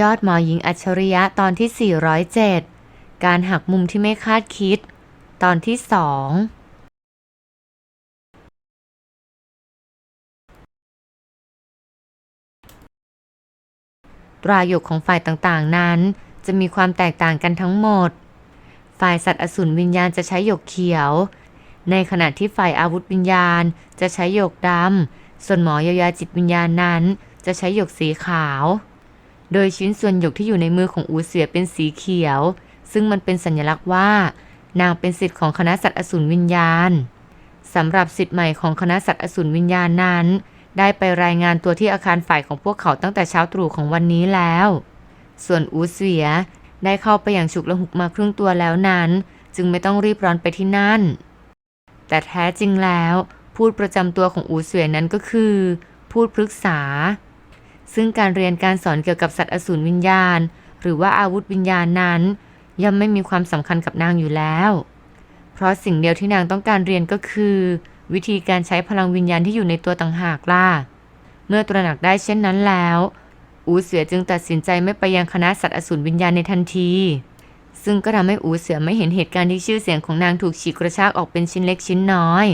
ยอดหมอหญิงอัจฉริยะตอนที่ 407 การหักมุมที่ไม่คาดคิด ตอนที่สองตราหยกของฝ่ายต่างๆนั้น จะมีความแตกต่างกันทั้งหมด ฝ่ายสัตว์อสูรวิญญาณจะใช้หยกเขียว ในขณะที่ฝ่ายอาวุธวิญญาณจะใช้หยกดำ ส่วนหมอยียวยาจิตวิญญาณนั้น จะใช้หยกสีขาว โดยชิ้นส่วนหยกที่อยู่ในมือของอูเสียเป็นสีเขียว ซึ่งมันเป็นสัญลักษณ์ว่า นางเป็นสิทธิ์ของคณะสัตว์อสูรวิญญาณสำหรับสิทธิ์ใหม่ของคณะสัตว์อสูรวิญญาณนั้น ได้ไปรายงานตัวที่อาคารฝ่ายของพวกเขาตั้งแต่เช้าตรู่ของวันนี้แล้ว ส่วนอูเสียได้เข้าไปอย่างฉุกละหุกมาครึ่งตัวแล้วนั้น จึงไม่ต้องรีบร้อนไปที่นั่น แต่แท้จริงแล้ว พูดประจำตัวของอูเสวียนั้นก็คือ พูดพฤกษา ซึ่งการเรียนการสอนเกี่ยวกับสัตว์อสูรวิญญาณ หรือว่าอาวุธวิญญาณนั้น ย่อมไม่มีความสำคัญกับนางอยู่แล้ว เพราะสิ่งเดียวที่นางต้องการเรียนก็คือ วิธีการใช้พลังวิญญาณที่อยู่ในตัวต่างหากล่ะ เมื่อตระหนักได้เช่นนั้นแล้ว อูเสือจึงตัดสินใจไม่ไปยังคณะสัตว์อสูรวิญญาณในทันที ซึ่งก็ทำให้อูเสือไม่เห็นเหตุการณ์ที่ชื่อเสียงของนางถูกฉีกกระชากออกเป็นชิ้นเล็กชิ้นน้อย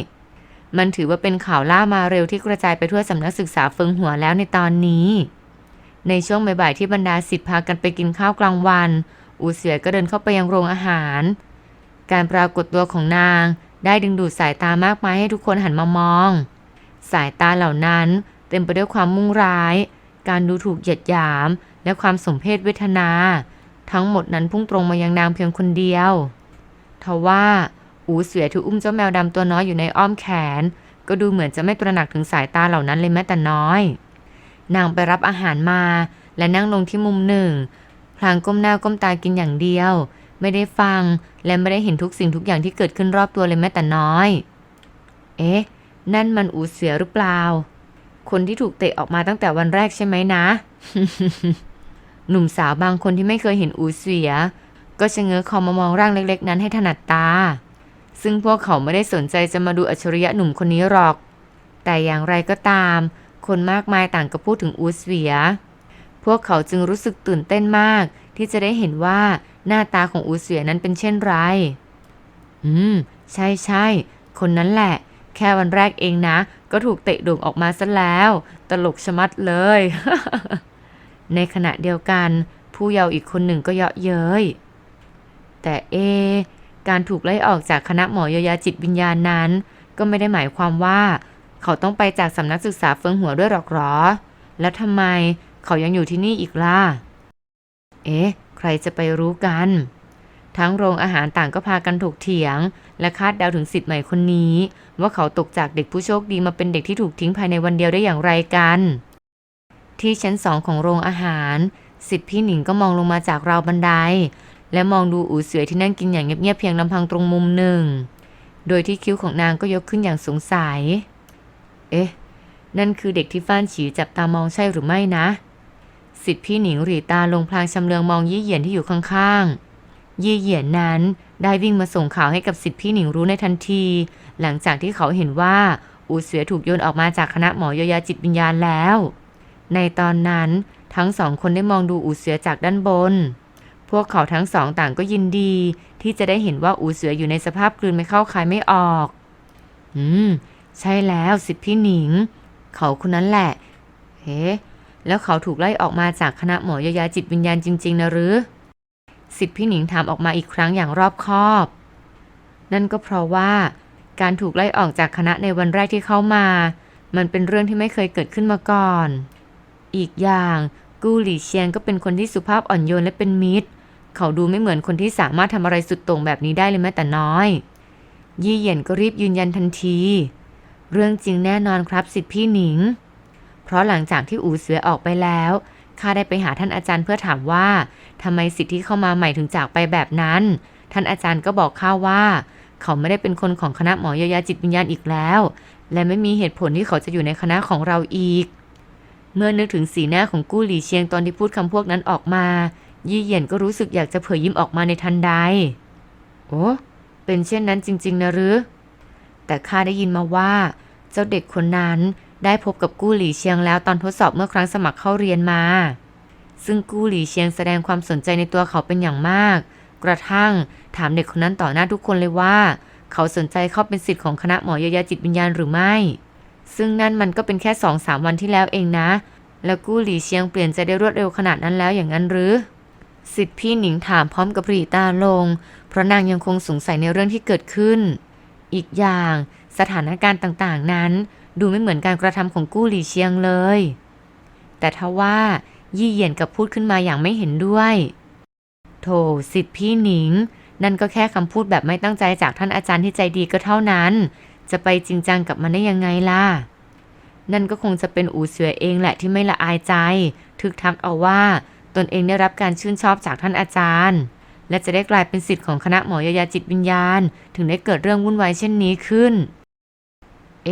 มันถือว่าเป็นข่าวล่ามาเร็วที่กระจายไปทั่วสำนักศึกษาเฟิงหัวแล้วในตอนนี้ ในช่วงบ่ายๆที่บรรดาศิษย์พากันไปกินข้าวกลางวัน อูเสือก็เดินเข้าไปยังโรงอาหาร การปรากฏตัวของนางได้ดึงดูดสายตามากมายให้ทุกคนหันมามอง สายตาเหล่านั้นเต็มไปด้วยความมุ่งร้าย การดูถูกเหยียดหยาม และความสมเพศเวทนา ทั้งหมดนั้นพุ่งตรงมายังนางเพียงคนเดียวทว่า อูเสือที่อุ้มเจ้าแมวดำตัวน้อยอยู่ในอ้อมแขน ก็ดูเหมือนจะไม่ตระหนักถึงสายตาเหล่านั้นเลยแม้แต่น้อย นางไปรับอาหารมา และนั่งลงที่มุมหนึ่ง พลางก้มหน้าก้มตากินอย่างเดียว ไม่ได้ฟังและไม่ได้เห็นทุกสิ่งทุกอย่างที่เกิดขึ้นรอบตัวเลยแม้แต่น้อย เอ๊ะ นั่นมันอูเสือหรือเปล่า คนที่ถูกเตะออกมาตั้งแต่วันแรกใช่ไหมนะ หนุ่มสาวบางคนที่ไม่เคยเห็นอูเสือก็ชะเง้อคอมามองร่างเล็ก ๆ นั้นให้ถนัดตา ซึ่งพวกเขาไม่ได้สนใจจะมาดูอัจฉริยะหนุ่มคนนี้หรอก แต่อย่างไรก็ตาม คนมากมายต่างก็พูดถึงอูสเสือพวกเขาจึงรู้สึกตื่นเต้นมาก ที่จะได้เห็นว่าหน้าตาของอูสเสือนั้นเป็นเช่นไร อืม ใช่ใช่คนนั้นแหละ แค่วันแรกเองนะ ก็ถูกเตะโด่งออกมาซะแล้ว ตลกชะมัดเลย ในขณะเดียวกัน ผู้เยาว์อีกคนหนึ่งก็เยาะเย้ยแต่เอ การถูกไล่ออกจากคณะหมอยายาจิตวิญญาณนั้น ก็ไม่ได้หมายความว่า เขาต้องไปจากสำนักศึกษาเฟิงหัวด้วยหรอกหรอ แล้วทำไมเขายังอยู่ที่นี่อีกล่ะ เอ๊ะ ใครจะไปรู้กัน ทั้งโรงอาหารต่างก็พากันถกเถียง และคาดเดาถึงสิทธิ์ใหม่คนนี้ ว่าเขาตกจากเด็กผู้โชคดีมาเป็นเด็กที่ถูกทิ้งภายในวันเดียวได้อย่างไรกัน ที่ชั้นสองของโรงอาหารสิทธิ์พี่หนิงก็มองลงมาจากราวบันได และมองดูอูเสือที่นั่งกินอย่างเงียบๆเพียงลำพังตรงมุมหนึ่ง โดยที่คิ้วของนางก็ยกขึ้นอย่างสงสัย เอ๊ะ นั่นคือเด็กที่ฟ้านฉีจับตามองใช่หรือไม่นะ สิทธิพี่หนิงหรีตาลงพลางชำเลืองมองยี่เหยียนที่อยู่ข้างๆ ยี่เหยียนนั้นได้วิ่งมาส่งข่าวให้กับสิทธิพี่หนิงรู้ในทันที หลังจากที่เขาเห็นว่าอูเสือถูกโยนออกมาจากคณะหมอยยาจิตวิญญาณแล้ว ในตอนนั้นทั้งสองคนได้มองดูอูเสือจากด้านบน พวกเขาทั้งสองต่างก็ยินดี ที่จะได้เห็นว่าอูเสืออยู่ในสภาพกลืนไม่เข้าคายไม่ออก อืม ใช่แล้วสิทธิ์พี่หนิง เขาคนนั้นแหละ เฮ้แล้วเขาถูกไล่ออกมาจากคณะหมอยายาจิตวิญญาณจริง ๆ นะหรือ สิทธิพี่หนิงถามออกมาอีกครั้งอย่างรอบคอบ นั่นก็เพราะว่า การถูกไล่ออกจากคณะในวันแรกที่เข้ามา มันเป็นเรื่องที่ไม่เคยเกิดขึ้นมาก่อน อีกอย่าง กู้หลี่เชียงก็เป็นคนที่สุภาพอ่อนโยนและเป็นมิตร เขาดูไม่เหมือนคนที่สามารถทำอะไรสุดโต่งแบบนี้ได้เลยแม้แต่น้อย ยี่เหยียนก็รีบยืนยันทันที เรื่องจริงแน่นอนครับสิทธิพี่หนิง เพราะหลังจากที่อูเสือออกไปแล้วข้าได้ไปหาท่านอาจารย์เพื่อถามว่าทำไมสิทธิที่เข้ามาใหม่ถึงจากไปแบบนั้น ท่านอาจารย์ก็บอกข้าว่า เขาไม่ได้เป็นคนของคณะหมอยายาจิตวิญญาณอีกแล้ว และไม่มีเหตุผลที่เขาจะอยู่ในคณะของเราอีก เมื่อนึกถึงสีหน้าของกู้หลี่เชียงตอนที่พูดคำพวกนั้นออกมา ยี่เหยียนก็รู้สึกอยากจะเผยยิ้มออกมาในทันใด โอ้ เป็นเช่นนั้นจริง ๆ นะหรือ แต่ข้าได้ยินมาว่า เจ้าเด็กคนนั้นได้พบกับกู้หลี่เชียงแล้วตอนทดสอบเมื่อครั้งสมัครเข้าเรียนมา ซึ่งกู้หลี่เชียงแสดงความสนใจในตัวเขาเป็นอย่างมาก กระทั่งถามเด็กคนนั้นต่อหน้าทุกคนเลยว่า เขาสนใจเข้าเป็นสิทธิ์ของคณะหมอยายาจิตวิญญาณหรือไม่ ซึ่งนั่นมันก็เป็นแค่สองสามวันที่แล้วเองนะ แล้วกู้หลี่เชียงเปลี่ยนใจได้รวดเร็วขนาดนั้นแล้วอย่างนั้นหรือ สิทธิพี่หนิงถามพร้อมกับรีตาลง เพราะนางยังคงสงสัยในเรื่องที่เกิดขึ้น อีกอย่างสถานการณ์ต่างๆนั้น ดูไม่เหมือนการกระทำของกู้หลี่เชียงเลย แต่ทว่ายี่เหยียนกับพูดขึ้นมาอย่างไม่เห็นด้วย โถสิทธิพี่หนิง นั่นก็แค่คำพูดแบบไม่ตั้งใจจากท่านอาจารย์ที่ใจดีก็เท่านั้น จะไปจริงจังกับมันได้ยังไงล่ะ นั่นก็คงจะเป็นอูเสือเองแหละที่ไม่ละอายใจ ทึกทักเอาว่า ตนเองได้รับการชื่นชอบจากท่านอาจารย์ และจะได้กลายเป็นสิทธิ์ของคณะหมอยายาจิตวิญญาณ ถึงได้เกิดเรื่องวุ่นวายเช่นนี้ขึ้น เอ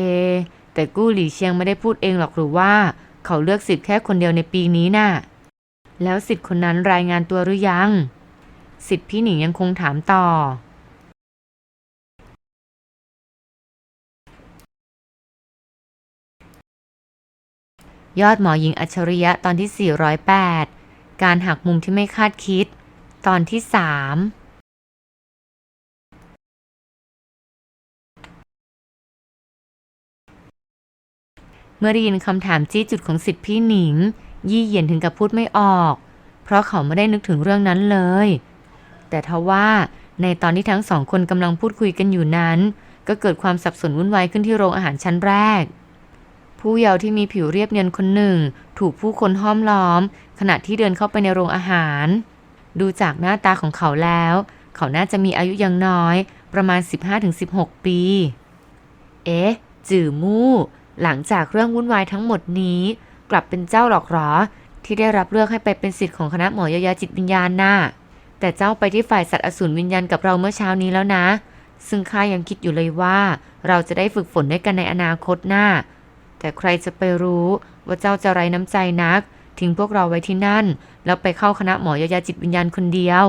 แต่กู้หลี่เชียงไม่ได้พูดเองหรอกหรือว่า เขาเลือกสิทธิ์แค่คนเดียวในปีนี้น่ะ แล้วสิทธิ์คนนั้นรายงานตัวหรือยัง สิทธิ์พี่หนิงยังคงถามต่อยอดหมอหญิงอัจฉริยะตอนที่ 408 การหักมุมที่ไม่คาดคิด ตอนที่3เมื่อได้ยินคำถามจี้จุดของสิทธิพี่หนิง ยี่เหยียนถึงกับพูดไม่ออก เพราะเขาไม่ได้นึกถึงเรื่องนั้นเลย แต่ทว่าในตอนที่ทั้งสองคนกำลังพูดคุยกันอยู่นั้น ก็เกิดความสับสนวุ่นวายขึ้นที่โรงอาหารชั้นแรก ผู้เยาว์ที่มีผิวเรียบเนียนคนหนึ่ง ถูกผู้คนห้อมล้อม ขณะที่เดินเข้าไปในโรงอาหาร ดูจากหน้าตาของเขาแล้ว เขาน่าจะมีอายุยังน้อย ประมาณ 15-16 ปี เอ๊ะ จื่อมู่ หลังจากเรื่องวุ่นวายทั้งหมดนี้ กลับเป็นเจ้าหรอกหรอ ที่ได้รับเลือกให้ไปเป็นสิทธิ์ของคณะหมอยายาจิตวิญญาณน่ะแต่เจ้าไปที่ฝ่ายสัตว์อสูรวิญญาณกับเราเมื่อเช้านี้แล้วนะ ซึ่งข้ายังคิดอยู่เลยว่า เราจะได้ฝึกฝนด้วยกันในอนาคตหน้า แต่ใครจะไปรู้ว่าเจ้าจะไร้น้ำใจนัก ทิ้งพวกเราไว้ที่นั่น แล้วไปเข้าคณะหมอยายาจิตวิญญาณคนเดียว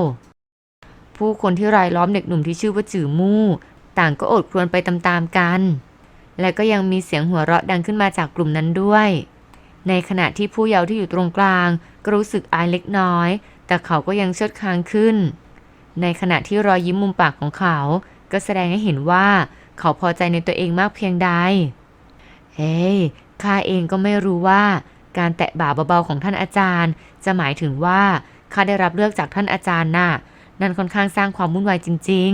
ผู้คนที่รายล้อมเด็กหนุ่มที่ชื่อว่าจื่อมู่ ต่างก็อดครวญไปตามๆกัน และก็ยังมีเสียงหัวเราะดังขึ้นมาจากกลุ่มนั้นด้วย ในขณะที่ผู้เยาว์ที่อยู่ตรงกลางก็รู้สึกอายเล็กน้อย แต่เขาก็ยังเชิดคางขึ้น ในขณะที่รอยยิ้มมุมปากของเขา ก็แสดงให้เห็นว่าเขาพอใจในตัวเองมากเพียงใด เฮ้ยข้าเองก็ไม่รู้ว่าการแตะบ่าเบาๆของท่านอาจารย์ จะหมายถึงว่าข้าได้รับเลือกจากท่านอาจารย์น่ะ นั่นค่อนข้างสร้างความวุ่นวายจริง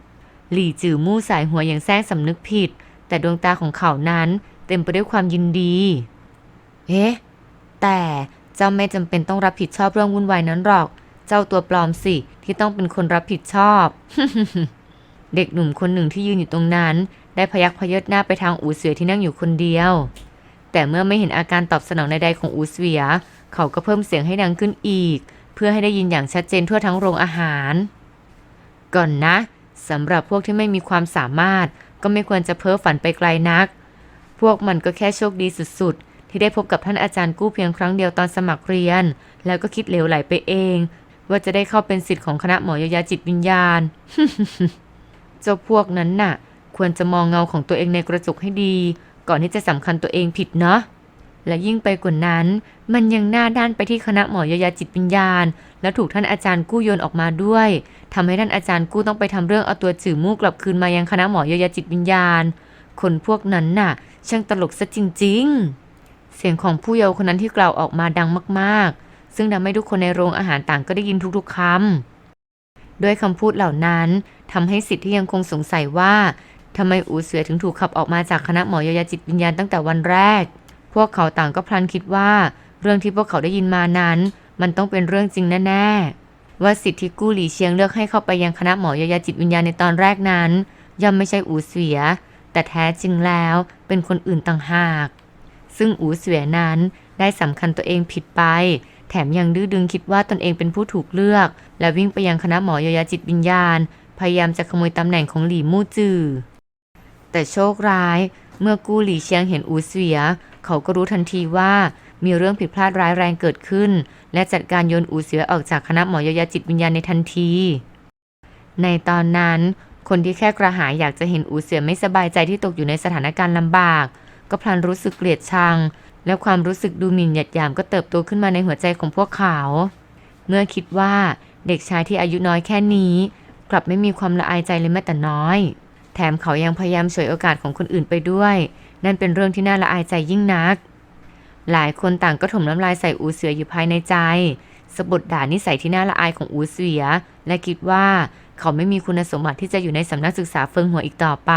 ๆ หลี่จือมู่สายหัวอย่างแซงสำนึกผิด แต่ดวงตาของเขานั้นเต็มไปด้วยความยินดี เอ๊ะ แต่เจ้าไม่จำเป็นต้องรับผิดชอบเรื่องวุ่นวายนั้นหรอก เจ้าตัวปลอมสิที่ต้องเป็นคนรับผิดชอบ เด็กหนุ่มคนหนึ่งที่ยืนอยู่ตรงนั้น ได้พยักพยศหน้าไปทางอูเสือที่นั่งอยู่คนเดียว แต่เมื่อไม่เห็นอาการตอบสนองใดๆของอูเสือเขาก็เพิ่มเสียงให้ดังขึ้นอีก เพื่อให้ได้ยินอย่างชัดเจนทั่วทั้งโรงอาหาร ก่อนนะสำหรับพวกที่ไม่มีความสามารถ ก็ไม่ควรจะเพ้อฝันไปไกลนัก พวกมันก็แค่โชคดีสุดๆ ที่ได้พบกับท่านอาจารย์กู้เพียงครั้งเดียวตอนสมัครเรียน แล้วก็คิดเหลวไหลไปเอง ว่าจะได้เข้าเป็นสิทธิ์ของคณะหมอยายาจิตวิญญาณ เจ้าพวกนั้นน่ะ ควรจะมองเงาของตัวเองในกระจกให้ดี ก่อนที่จะสำคัญตัวเองผิดเนาะและยิ่งไปกว่านั้น มันยังหน้าด้านไปที่คณะหมอยายาจิตวิญญาณ แล้วถูกท่านอาจารย์กู้โยนออกมาด้วยทำให้ท่านอาจารย์กู้ต้องไปทำเรื่องเอาตัวจื่อมู่กลับคืนมายังคณะหมอยายาจิตวิญญาณ คนพวกนั้นน่ะ ช่างตลกซะจริง ๆ เสียงของผู้เยาว์คนนั้นที่กล่าวออกมาดังมากๆ ซึ่งทำให้ทุกคนในโรงอาหารต่างก็ได้ยินทุกๆคำด้วยคำพูดเหล่านั้นทำให้สิทธิ์ที่ยังคงสงสัยว่า ทำไมอูเสือถึงถูกขับออกมาจากคณะหมอยายาจิตวิญญาณตั้งแต่วันแรก พวกเขาต่างก็พลันคิดว่า เรื่องที่พวกเขาได้ยินมานั้น มันต้องเป็นเรื่องจริงแน่ๆ ว่าสิทธิ์ที่กู้หลี่เชียงเลือกให้เข้าไปยังคณะหมอยายาจิตวิญญาณในตอนแรกนั้น ย่อมไม่ใช่อูเสือ แต่แท้จริงแล้วเป็นคนอื่นต่างหาก ซึ่งอูเสือนั้นได้สำคัญตัวเองผิดไป แถมยังดื้อดึงคิดว่าตนเองเป็นผู้ถูกเลือก และวิ่งไปยังคณะหมอยายาจิตวิญญาณ พยายามจะขโมยตำแหน่งของหลี่มู่จือ แต่โชคร้ายเมื่อกู้หลี่เชียงเห็นอูเสือเขาก็รู้ทันทีว่ามีเรื่องผิดพลาดร้ายแรงเกิดขึ้น และจัดการโยนอูเสือออกจากคณะหมอยายาจิตวิญญาณในทันที ในตอนนั้นคนที่แค่กระหายอยากจะเห็นอูเสือไม่สบายใจที่ตกอยู่ในสถานการณ์ลำบาก ก็พลันรู้สึกเกลียดชัง และความรู้สึกดูหมิ่นหยัดยามก็เติบโตขึ้นมาในหัวใจของพวกเขา เมื่อคิดว่าเด็กชายที่อายุน้อยแค่นี้ กลับไม่มีความละอายใจเลยแม้แต่น้อย แถมเขายังพยายามฉวยโอกาสของคนอื่นไปด้วย นั่นเป็นเรื่องที่น่าละอายใจยิ่งนัก หลายคนต่างก็ถมน้ำลายใส่อูเสืออยู่ภายในใจสะบดด่านิสัยที่น่าละอายของอูเสือ และคิดว่าเขาไม่มีคุณสมบัติที่จะอยู่ในสำนักศึกษาเฟิงหัวอีกต่อไป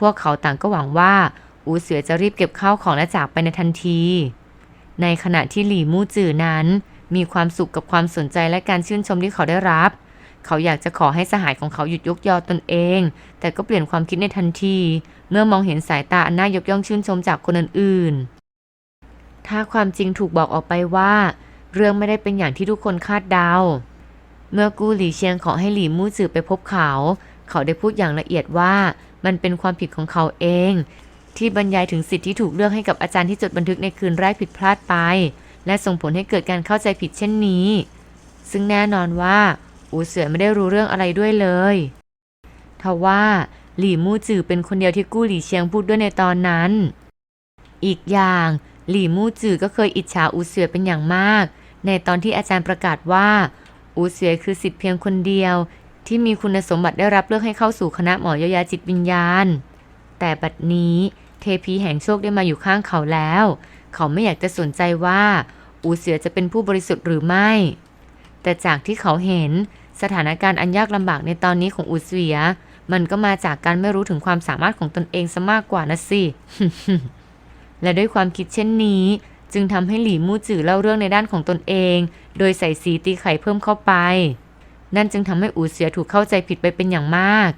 พวกเขาต่างก็หวังว่าอูเสือจะรีบเก็บข้าวของและจากไปในทันที ในขณะที่หลี่มู่จื่อนั้น มีความสุขกับความสนใจและการชื่นชมที่เขาได้รับ เขาอยากจะขอให้สหายของเขาหยุดยกยอตนเอง แต่ก็เปลี่ยนความคิดในทันที เมื่อมองเห็นสายตาอันน่ายกย่องชื่นชมจากคนอื่นๆ ถ้าความจริงถูกบอกออกไปว่า เรื่องไม่ได้เป็นอย่างที่ทุกคนคาดเดา เมื่อกู้หลีเชียงขอให้หลีมู่จือไปพบเขา เขาได้พูดอย่างละเอียดว่ามันเป็นความผิดของเขาเอง ที่บรรยายถึงสิทธิที่ถูกเลือกให้กับอาจารย์ที่จดบันทึกในคืนแรกผิดพลาดไป และส่งผลให้เกิดการเข้าใจผิดเช่นนี้ ซึ่งแน่นอนว่า อูเสือไม่ได้รู้เรื่องอะไรด้วยเลยทว่าหลี่มู่จือเป็นคนเดียวที่กู้หลี่เชียงพูดด้วยในตอนนั้น อีกอย่างหลี่มู่จือก็เคยอิจฉาอูเสือเป็นอย่างมาก ในตอนที่อาจารย์ประกาศว่า อูเสือคือสิทธิ์เพียงคนเดียว ที่มีคุณสมบัติได้รับเลือกให้เข้าสู่คณะหมอยายาจิตวิญญาณ แต่บัดนี้เทพีแห่งโชคได้มาอยู่ข้างเขาแล้ว เขาไม่อยากจะสนใจว่า อูเสือจะเป็นผู้บริสุทธิ์หรือไม่ แต่จากที่เขาเห็น สถานการณ์อันยากลำบากในตอนนี้ของอูเวีย มันก็มาจากการไม่รู้ถึงความสามารถของตนเองซะมากกว่านะสิ และด้วยความคิดเช่นนี้ จึงทำให้หลี่มู่จือเล่าเรื่องในด้านของตนเอง โดยใส่สีตีไข่เพิ่มเข้าไป นั่นจึงทำให้อูเสียถูกเข้าใจผิดไปเป็นอย่างมาก